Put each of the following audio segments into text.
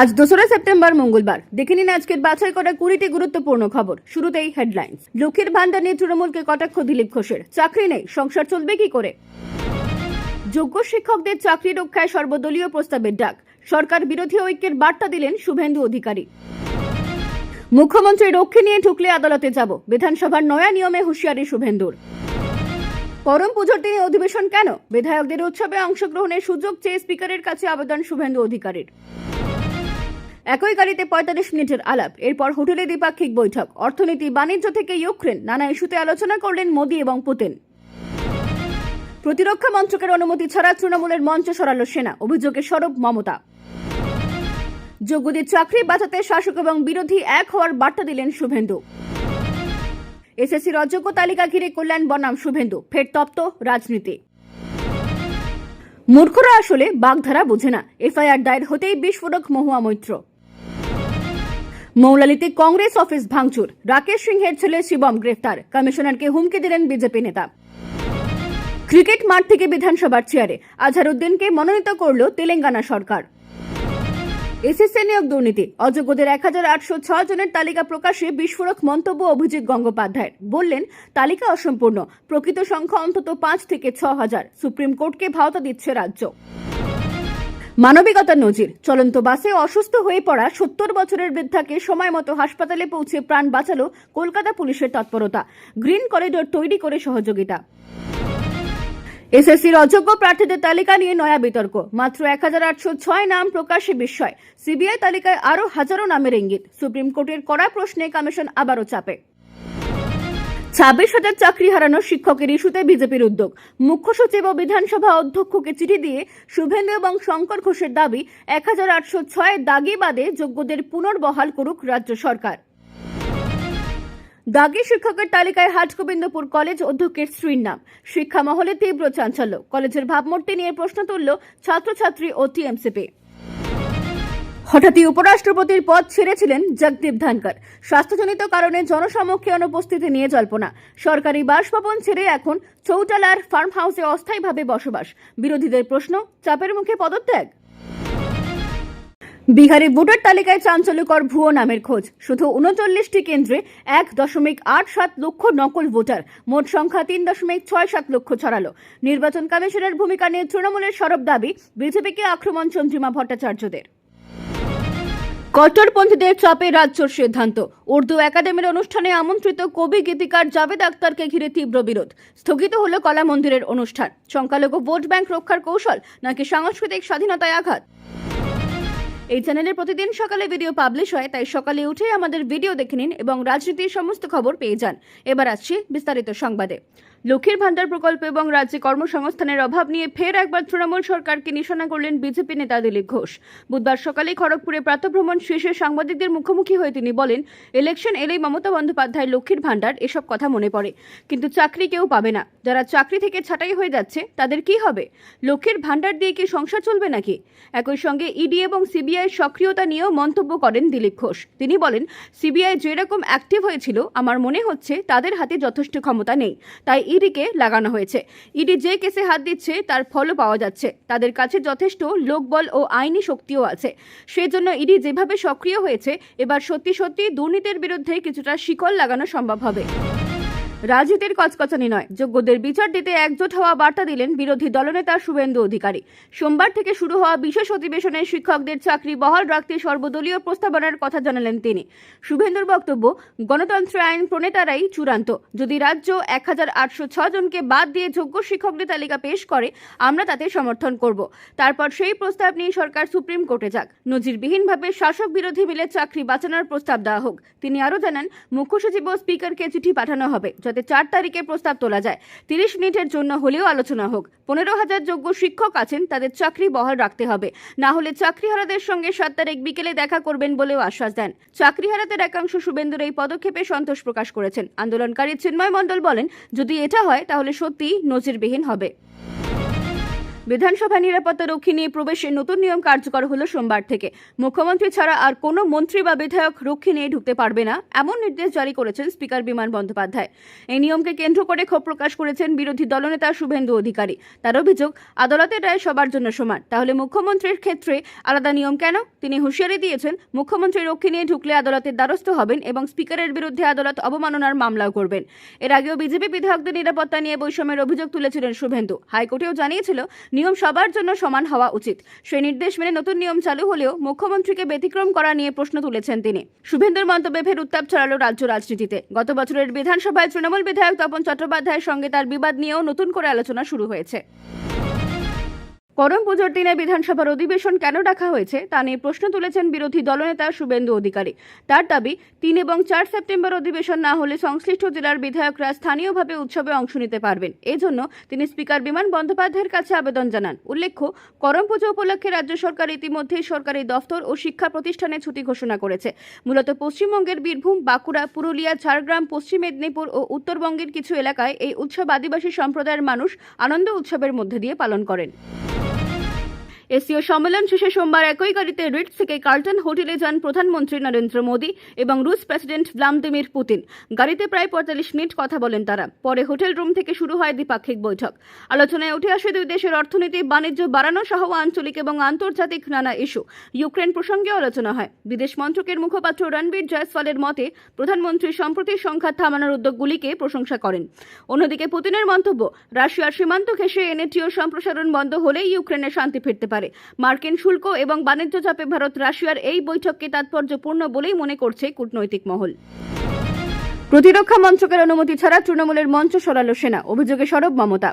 আজ দোসরা সেপ্টেম্বর, মঙ্গলবার। দেখে নিন আজকের বাছাই করা কুড়িটি গুরুত্বপূর্ণ খবর। শুরুতেই হেডলাইন্স লক্ষ্মীর ভান্ডার নিয়ে তৃণমূলকে কটাক্ষ দিলীপ ঘোষের। চাকরি নেই, সংসার চলবে কি করে? যোগ্য শিক্ষকদের চাকরি রক্ষায় সর্বদলীয় প্রস্তাবের ডাক। সরকার বিরোধী ঐক্যের বার্তা দিলেন শুভেন্দু অধিকারী। মুখ্যমন্ত্রী রক্ষী নিয়ে ঢুকলে আদালতে যাব। বিধানসভার নয়া নিয়মে হুঁশিয়ারি শুভেন্দুর। পরম পুজোর দিনে অধিবেশন কেন? বিধায়কদের উৎসবে অংশগ্রহণের সুযোগ চেয়ে স্পিকারের কাছে আবেদন শুভেন্দু অধিকারীর। একই গাড়িতে পঁয়তাল্লিশ মিনিটের আলাপ। এরপর হোটেলে দ্বিপাক্ষিক বৈঠক। অর্থনীতি, বাণিজ্য থেকে ইউক্রেন। নানা ইস্যুতে আলোচনা করলেন মোদী এবং পুতিন। প্রতিরক্ষা মন্ত্রকের অনুমতি ছাড়া তৃণমূলের মঞ্চ সরাল সেনা। অভিযোগে সরব মমতা। যোগ্যদের চাকরি বাঁচাতে শাসক এবং বিরোধী এক হওয়ার বার্তা দিলেন শুভেন্দু। এসএসসির অযোগ্য তালিকা ঘিরে কল্যাণ বনাম শুভেন্দু। ফের তপ্ত রাজনীতি। মূর্খরা আসলে বাগধারা বোঝে না। এফআইআর দায়ের হতেই বিস্ফোরক মহুয়া মৈত্র। মৌলালিতে কংগ্রেস অফিস ভাঙচুর। রাকেশ সিংহের ছেলে শিবম গ্রেফতার। কমিশনারকে হুমকি দিলেন বিজেপি নেতা। ক্রিকেট মাঠ থেকে বিধানসভার চেয়ারে আজহারউদ্দিনকে মনোনীত করল তেলেঙ্গানা সরকার। এসএসসি নিয়োগ দুর্নীতি। অযোগ্যদের এক হাজার আটশো ছ জনের তালিকা প্রকাশে বিস্ফোরক মন্তব্য অভিজিৎ গঙ্গোপাধ্যায় বললেন, তালিকা অসম্পূর্ণ। প্রকৃত সংখ্যা অন্তত পাঁচ থেকে ছ হাজার। সুপ্রিম কোর্টকে ভাওতা দিচ্ছে রাজ্য। মানবিকতার নজির। চলন্ত বাসে অসুস্থ হয়ে পড়া সত্তর বছরের বৃদ্ধাকে সময় মতো হাসপাতালে পৌঁছে প্রাণ বাঁচালো কলকাতা পুলিশের তৎপরতা। গ্রিন করিডোর তৈরি করে সহযোগিতা। এসএসসির অযোগ্য প্রার্থীদের তালিকা নিয়ে নয়া বিতর্ক। মাত্র এক হাজার আটশো ছয় নাম প্রকাশে বিস্ময়। সিবিআই তালিকায় আরও হাজারো নামের ইঙ্গিত। সুপ্রিম কোর্টের কড়া প্রশ্নে কমিশন আবারও চাপে। ছাব্বিশ হাজার চাকরি হারানো শিক্ষকের ইস্যুতে বিজেপির উদ্যোগ। মুখ্য সচিব ও বিধানসভা অধ্যক্ষকে চিঠি দিয়ে শুভেন্দু এবং শঙ্কর ঘোষের দাবি, এক হাজার আটশো ছয় দাগি বাদে যোগ্যদের পুনর্বহাল করুক রাজ্য সরকার। দাগি শিক্ষকের তালিকায় হাটগোবিন্দপুর কলেজ অধ্যক্ষের স্ত্রীর নাম। শিক্ষা মহলে তীব্র চাঞ্চল্য। কলেজের ভাবমূর্তি নিয়ে প্রশ্ন তুলল ছাত্রছাত্রী ও টিএমসিপি। হঠাৎই উপরাষ্ট্রপতির পদ ছেড়েছিলেন জগদীপ ধনকর স্বাস্থ্যজনিত কারণে জনসমক্ষে অনুপস্থিতি নিয়ে জল্পনা। সরকারি বাসভবন ছেড়ে এখন চৌটালার ফার্ম হাউসে অস্থায়ীভাবে বসবাস। বিরোধীদের প্রশ্ন, চাপের মুখে পদত্যাগ? বিহারে ভোটার তালিকায় চাঞ্চল্যকর ভুয়ো নামের খোঁজ। শুধু উনচল্লিশটি কেন্দ্রে এক দশমিক আট সাত লক্ষ নকল ভোটার। মোট সংখ্যা তিন দশমিক ছয় সাত লক্ষ ছড়ালো। নির্বাচন কমিশনের ভূমিকা নিয়ে তৃণমূলের সরব দাবি বিজেপিকে আক্রমণ চন্দ্রিমা ভট্টাচার্যদের। কট্টরপন্থীদের চাপে রাজ্যর সিদ্ধান্ত। উর্দু একাডেমির অনুষ্ঠানে আমন্ত্রিত কবি গীতিকার জাভেদ আক্তারকে ঘিরে তীব্র বিরোধ। স্থগিত হল কলা মন্দিরের অনুষ্ঠান। সংখ্যালঘু ভোট ব্যাংক রক্ষার কৌশল নাকি সাংস্কৃতিক স্বাধীনতায় আঘাত? এই চ্যানেলে প্রতিদিন সকালে ভিডিও পাবলিশ হয়, তাই সকালে উঠে আমাদের ভিডিও দেখে নিন এবং রাজনীতির সমস্ত খবর পেয়ে যান। এবার আসছি বিস্তারিত সংবাদে। লক্ষ্মীর ভান্ডার প্রকল্প এবং রাজ্যে কর্মসংস্থানের অভাব নিয়ে ফের একবার তৃণমূল সরকারকে নিশানা করলেন বিজেপি নেতা দিলীপ ঘোষ। বুধবার সকালে খড়গপুরে প্রাতভ্রমণ শেষে সাংবাদিকদের মুখোমুখি হয়ে তিনি বলেন, ইলেকশন এলেই মমতা বন্দ্যোপাধ্যায় লক্ষ্মীর ভান্ডার এসব কথা মনে পড়ে। কিন্তু চাকরি কেউ পাবে না। যারা চাকরি থেকে ছাঁটাই হয়ে যাচ্ছে, তাদের কি হবে? লক্ষ্মীর ভান্ডার দিয়ে কি সংসার চলবে নাকি? একই সঙ্গে ইডি এবং সিবিআই সক্রিয়তা নিয়েও মন্তব্য করেন দিলীপ ঘোষ। তিনি বলেন সিবিআই যেরকম অ্যাক্টিভ হয়েছিল, আমার মনে হচ্ছে তাদের হাতে যথেষ্ট ক্ষমতা নেই। তাই ইডিকে লাগানো হয়েছে। ইডি যে কেসে হাত দিচ্ছে, তার ফলও পাওয়া যাচ্ছে। তাদের কাছে যথেষ্ট লোকবল ও আইনি শক্তিও আছে। সেজন্য ইডি যেভাবে সক্রিয় হয়েছে, এবার সত্যি সত্যি দুর্নীতির বিরুদ্ধে কিছুটা শিকল লাগানো সম্ভব হবে। রাজনীতির কচকচানি নয়। যোগ্যদের বিচার দিতে একজোট হওয়া বার্তা দিলেন বিরোধী দলনেতা শুভেন্দু অধিকারী। সোমবার থেকে শুরু হওয়া বিশেষ অধিবেশনে শিক্ষকদের চাকরি বহাল রাখতে সর্বদলীয় প্রস্তাবনার কথা জানালেন তিনি। শুভেন্দুর বক্তব্য, গণতন্ত্র আইন প্রণেতারাই চূড়ান্ত। যদি রাজ্য এক হাজার আটশো জনকে বাদ দিয়ে যোগ্য শিক্ষকদের তালিকা পেশ করে, আমরা তাতে সমর্থন করব। তারপর সেই প্রস্তাব নিয়ে সরকার সুপ্রিম কোর্টে যাক। নজিরবিহীনভাবে শাসক বিরোধী মিলে চাকরি বাঁচানোর প্রস্তাব দেওয়া হোক। তিনি আরও জানান, মুখ্য সচিব ও স্পিকারকে চিঠি পাঠানো হবে। যাতে চার তারিখে প্রস্তাব তোলা যায়। তিরিশ মিনিটের জন্য হলেও আলোচনা হোক। পনেরো হাজার যোগ্য শিক্ষক আছেন, তাদের চাকরি বহাল রাখতে হবে। না হলে চাকরিহারাদের সঙ্গে সাত তারিখ বিকেলে দেখা করবেন বলেও আশ্বাস দেন। চাকরিহারাদের একাংশ শুভেন্দুর এই পদক্ষেপে সন্তোষ প্রকাশ করেছেন। আন্দোলনকারী চিন্ময় মণ্ডল বলেন, যদি এটা হয়, তাহলে সত্যিই নজিরবিহীন হবে। বিধানসভা নিরাপত্তা রক্ষী নিয়ে প্রবেশের নতুন নিয়ম কার্যকর হলো সোমবার থেকে। মুখ্যমন্ত্রী ছাড়া আর কোনো মন্ত্রী বা বিধায়ক রক্ষী নিয়ে ঢুকতে পারবে না, এমন নির্দেশ জারি করেছেন স্পিকার বিমান বন্দ্যোপাধ্যায়। এই নিয়মকে কেন্দ্র করে ক্ষোভ প্রকাশ করেছেন বিরোধী দলনেতা শুভেন্দু অধিকারী। তার অভিযোগ আদালতের রায় সবার জন্য সমান। তাহলে মুখ্যমন্ত্রীর ক্ষেত্রে আলাদা নিয়ম কেন? তিনি হুঁশিয়ারি দিয়েছেন, মুখ্যমন্ত্রী রক্ষী নিয়ে ঢুকলে আদালতের দ্বারস্থ হবেন এবং স্পিকারের বিরুদ্ধে আদালত অবমাননার মামলাও করবেন। এর আগেও বিজেপি বিধায়কদের নিরাপত্তা নিয়ে বৈষম্যের অভিযোগ তুলেছিলেন শুভেন্দু। হাইকোর্টেও জানিয়েছিল নিয়ম সবার জন্য সমান হওয়া উচিত। সেই নির্দেশ মেনে নতুন নিয়ম চালু হলেও মুখ্যমন্ত্রীকে ব্যতিক্রম করা নিয়ে প্রশ্ন তুলেছেন তিনি। শুভেন্দুর মন্তব্যে ফের উত্তাপ ছড়ালো রাজ্য রাজনীতিতে। গত বছরের বিধানসভায় তৃণমূল বিধায়ক তপন চট্টোপাধ্যায়ের সঙ্গে তার বিবাদ নিয়েও নতুন করে আলোচনা শুরু হয়েছে। করম পুজোর দিনে বিধানসভার অধিবেশন কেন ডাকা হয়েছে, তা নিয়ে প্রশ্ন তুলেছেন বিরোধী দলনেতা শুভেন্দু অধিকারী। তার দাবি, তিন এবং চার সেপ্টেম্বর অধিবেশন না হলে সংশ্লিষ্ট জেলার বিধায়করা স্থানীয়ভাবে উৎসবে অংশ নিতে পারবেন। এজন্য তিনি স্পিকার বিমান বন্দ্যোপাধ্যায়ের কাছে আবেদন জানান। উল্লেখ্য করম পুজো উপলক্ষে রাজ্য সরকার ইতিমধ্যেই সরকারি দফতর ও শিক্ষা প্রতিষ্ঠানে ছুটি ঘোষণা করেছে। মূলত পশ্চিমবঙ্গের বীরভূম, বাঁকুড়া, পুরুলিয়া, ঝাড়গ্রাম, পশ্চিম মেদিনীপুর ও উত্তরবঙ্গের কিছু এলাকায় এই উৎসব আদিবাসী সম্প্রদায়ের মানুষ আনন্দ উৎসবের মধ্যে দিয়ে পালন করেন। এসিও সম্মেলন শেষে সোমবার একই গাড়িতে রিটস থেকে কার্লটন হোটেলে যান প্রধানমন্ত্রী নরেন্দ্র মোদী এবং রুশ প্রেসিডেন্ট ভ্লাদিমির পুতিন। গাড়িতে প্রায় পঁয়তাল্লিশ মিনিট কথা বলেন তারা। পরে হোটেল রুম থেকে শুরু হয় দ্বিপাক্ষিক বৈঠক। আলোচনায় উঠে আসে দুই দেশের অর্থনীতি, বাণিজ্য, বাড়ানো সহ আঞ্চলিক এবং আন্তর্জাতিক নানা ইস্যু। ইউক্রেন প্রসঙ্গে আলোচনা হয়। বিদেশ মন্ত্রকের মুখপাত্র রণবীর জয়সওয়ালের মতে, প্রধানমন্ত্রী সম্প্রতি সংখ্যা থামানোর উদ্যোগগুলিকে প্রশংসা করেন। অন্যদিকে পুতিনের মন্তব্য, রাশিয়ার সীমান্ত ঘেঁষে এনএটিও সম্প্রসারণ বন্ধ হলেই ইউক্রেনে শান্তি ফিরতে পারে। মার্কিন শুল্ক এবং বাণিজ্য চাপে ভারত রাশিয়ার এই বৈঠককে তাৎপর্যপূর্ণ বলেই মনে করছে কূটনৈতিক মহল। প্রতিরক্ষা মন্ত্রকের অনুমতি ছাড়া তৃণমূলের মঞ্চ সরালো সেনা। অভিযোগে সরব মমতা।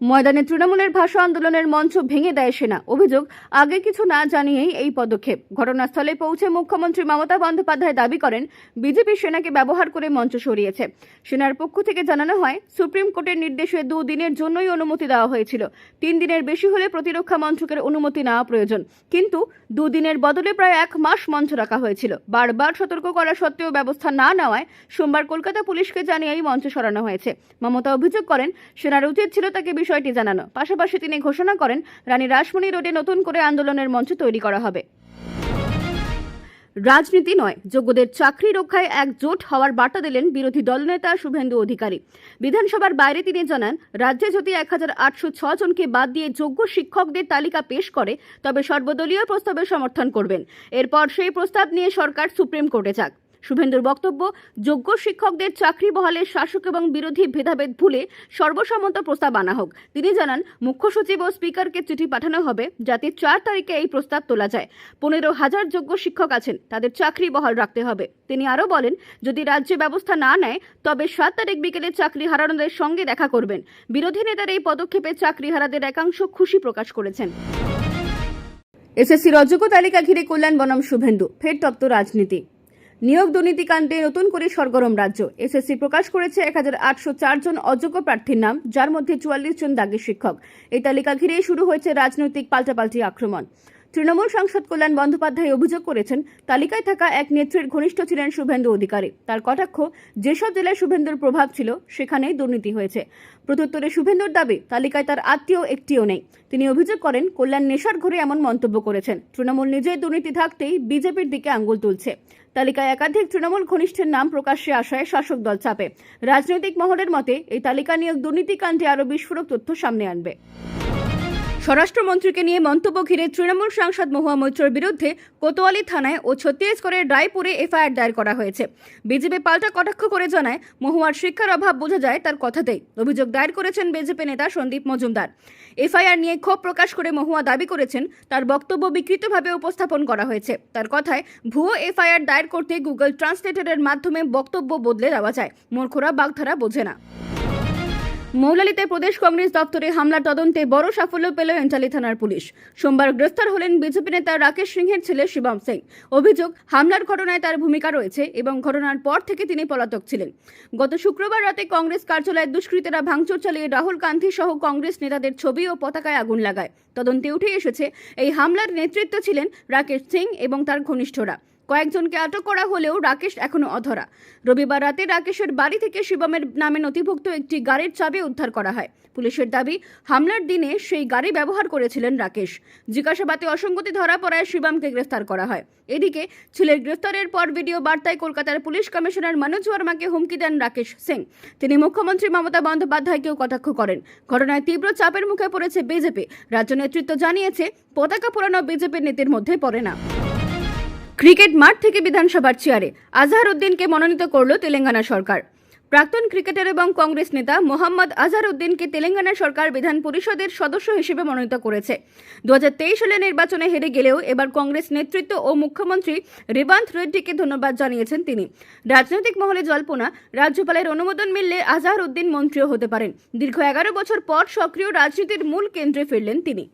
ময়দানে তৃণমূলের ভাষা আন্দোলনের মঞ্চ ভেঙে দেয় সেনা। অভিযোগ, আগে কিছু না জানিয়েই এই পদক্ষেপ। ঘটনাস্থলে পৌঁছে মুখ্যমন্ত্রী মমতা বন্দ্যোপাধ্যায় দাবি করেন, বিজেপি সেনাকে ব্যবহার করে মঞ্চ সরিয়েছে। সেনার পক্ষ থেকে জানানো হয়, সুপ্রিম কোর্টের নির্দেশে দুদিনের জন্যই অনুমতি দেওয়া হয়েছিল। তিন দিনের বেশি হলে প্রতিরক্ষা মন্ত্রকের অনুমতি নেওয়া প্রয়োজন। কিন্তু দুদিনের বদলে প্রায় এক মাস মঞ্চ রাখা হয়েছিল। বারবার সতর্ক করা সত্ত্বেও ব্যবস্থা না নেওয়ায় সোমবার কলকাতা পুলিশকে জানিয়েই মঞ্চ সরানো হয়েছে। মমতা অভিযোগ করেন, সেনার উচিত ছিল তাকে বিষয়টি জানানো। পাশাপাশি তিনি ঘোষণা করেন, রানী রাসমণি রোডে নতুন করে আন্দোলনের মঞ্চ তৈরি করা হবে। রাজনীতি নয়, যোগ্যদের চাকরি রক্ষায় একজোট হওয়ার বার্তা দিলেন বিরোধী দলনেতা শুভেন্দু অধিকারী। বিধানসভার বাইরে তিনি জানান, রাজ্যে যদি এক হাজার আটশো জনকে বাদ দিয়ে যোগ্য শিক্ষকদের তালিকা পেশ করে, তবে সর্বদলীয় প্রস্তাবের সমর্থন করবেন। এরপর সেই প্রস্তাব নিয়ে সরকার সুপ্রিম কোর্টে যাক। শুভেন্দুর বক্তব্য, যোগ্য শিক্ষকদের চাকরি বহালে শাসক এবং বিরোধী ভেদাভেদ ভুলে সর্বসম্মত প্রস্তাব আনা হোক। তিনি জানান, মুখ্য সচিব ও স্পিকারকে চিঠি পাঠানো হবে যাতে চার তারিখে এই প্রস্তাব তোলা যায়। পনেরো হাজার যোগ্য শিক্ষক আছেন, তাদের চাকরি বহাল রাখতে হবে। তিনি আরও বলেন, যদি রাজ্য ব্যবস্থা না নেয়, তবে সাত তারিখ বিকেলে চাকরি হারানোদের সঙ্গে দেখা করবেন। বিরোধী নেতার এই পদক্ষেপে চাকরি হারাদের একাংশ খুশি প্রকাশ করেছেন। এসএসসির অযোগ্য তালিকা ঘিরে কল্যাণ বনম শুভেন্দু, ফের তপ্ত রাজনীতি। নিয়োগ দুর্নীতিকাণ্ডে নতুন করে সরগরম রাজ্য। এসএসসি প্রকাশ করেছে এক হাজার আটশো চার জন অযোগ্য প্রার্থীর নাম, যার মধ্যে চুয়াল্লিশ জন দাগি শিক্ষক। এই তালিকা ঘিরেই শুরু হয়েছে রাজনৈতিক পাল্টাপাল্টি আক্রমণ। তৃণমূল সাংসদ কল্যাণ বন্দ্যোপাধ্যায় অভিযোগ করেছেন, তালিকায় থাকা এক নেত্রীর ঘনিষ্ঠ ছিলেন শুভেন্দু অধিকারী। তার কটাক্ষ, যেসব জেলায় শুভেন্দুর প্রভাব ছিল, সেখানেই দুর্নীতি হয়েছে। প্রত্যুত্তরে শুভেন্দুর দাবি, তালিকায় তার আত্মীয় একটিও নেই। তিনি অভিযোগ করেন, কল্যাণ নেশার ঘরে এমন মন্তব্য করেছেন। তৃণমূল নিজেই দুর্নীতি থাকতেই বিজেপির দিকে আঙ্গুল তুলছে। তালিকায় একাধিক তৃণমূল ঘনিষ্ঠের নাম প্রকাশ্যে আসায় শাসক দল চাপে। রাজনৈতিক মহলের মতে, এই তালিকা নিয়োগ দুর্নীতিকাণ্ডে আরও বিস্ফোরক তথ্য সামনে আনবে। স্বরাষ্ট্রমন্ত্রীকে নিয়ে মন্তব্য ঘিরে তৃণমূল সাংসদ মহুয়া মৈত্রর বিরুদ্ধে কোতোয়ালি থানায় ও ছত্তিশগড়ের রায়পুরে এফআইআর দায়ের করা হয়েছে। বিজেপি পাল্টা কটাক্ষ করে জানায়, মহুয়ার শিক্ষার অভাব বোঝা যায় তার কথাতেই। অভিযোগ দায়ের করেছেন বিজেপি নেতা সন্দীপ মজুমদার। এফআইআর নিয়ে ক্ষোভ প্রকাশ করে মহুয়া দাবি করেছেন, তার বক্তব্য বিকৃতভাবে উপস্থাপন করা হয়েছে। তার কথায়, ভুয়ো এফআইআর দায়ের করতে গুগল ট্রান্সলেটরের মাধ্যমে বক্তব্য বদলে দেওয়া যায়। মূর্খরা বাগধারা বোঝে না মৌলালিতে প্রদেশ কংগ্রেস দপ্তরে হামলার তদন্তে বড় সাফল্য পেল এন্টালি থানার পুলিশ। সোমবার গ্রেফতার হলেন বিজেপি নেতা রাকেশ সিংহের ছেলে শিবম সিং। অভিযোগ, হামলার ঘটনায় তার ভূমিকা রয়েছে এবং ঘটনার পর থেকে তিনি পলাতক ছিলেন। গত শুক্রবার রাতে কংগ্রেস কার্যালয়ে দুষ্কৃতীরা ভাঙচুর চালিয়ে রাহুল গান্ধী সহ কংগ্রেস নেতাদের ছবি ও পতাকায় আগুন লাগায়। তদন্তে উঠে এসেছে, এই হামলার নেতৃত্ব ছিলেন রাকেশ সিং এবং তার ঘনিষ্ঠরা। কয়েকজনকে আটক করা হলেও রাকেশ এখনও অধরা। রবিবার রাতে রাকেশের বাড়ি থেকে শিবমের নামে নথিভুক্ত একটি গাড়ির চাবি উদ্ধার করা হয়। পুলিশের দাবি, হামলার দিনে সেই গাড়ি ব্যবহার করেছিলেন রাকেশ। জিজ্ঞাসাবাদে অসঙ্গতি ধরা পড়ায় শিবমকে গ্রেফতার করা হয়। এদিকে, ছেলের গ্রেফতারের পর ভিডিও বার্তায় কলকাতার পুলিশ কমিশনার মনোজ বর্মাকে হুমকি দেন রাকেশ সিং। তিনি মুখ্যমন্ত্রী মমতা বন্দ্যোপাধ্যায়কেও কটাক্ষ করেন। ঘটনায় তীব্র চাপের মুখে পড়েছে বিজেপি। রাজ্য নেতৃত্ব জানিয়েছে, পতাকা পোড়ানো বিজেপির নীতির মধ্যে পড়ে না। ক্রিকেট মাঠ থেকে বিধানসভার চেয়ারে আজহার উদ্দিনকে মনোনীত করল তেলেঙ্গানা সরকার। প্রাক্তন ক্রিকেটার এবং কংগ্রেস নেতা মোহাম্মদ আজহার উদ্দিনকে তেলেঙ্গানা সরকার বিধান পরিষদের সদস্য হিসেবে মনোনীত করেছে। দু হাজার তেইশ সালে নির্বাচনে হেরে গেলেও এবার কংগ্রেস নেতৃত্ব ও মুখ্যমন্ত্রী রেবান্ত রেড্ডিকে ধন্যবাদ জানিয়েছেন তিনি। রাজনৈতিক মহলে জল্পনা, রাজ্যপালের অনুমোদন মিললে আজহার উদ্দিন মন্ত্রীও হতে পারেন। দীর্ঘ এগারো বছর পর সক্রিয় রাজনীতির মূল কেন্দ্রে ফিরলেন তিনি।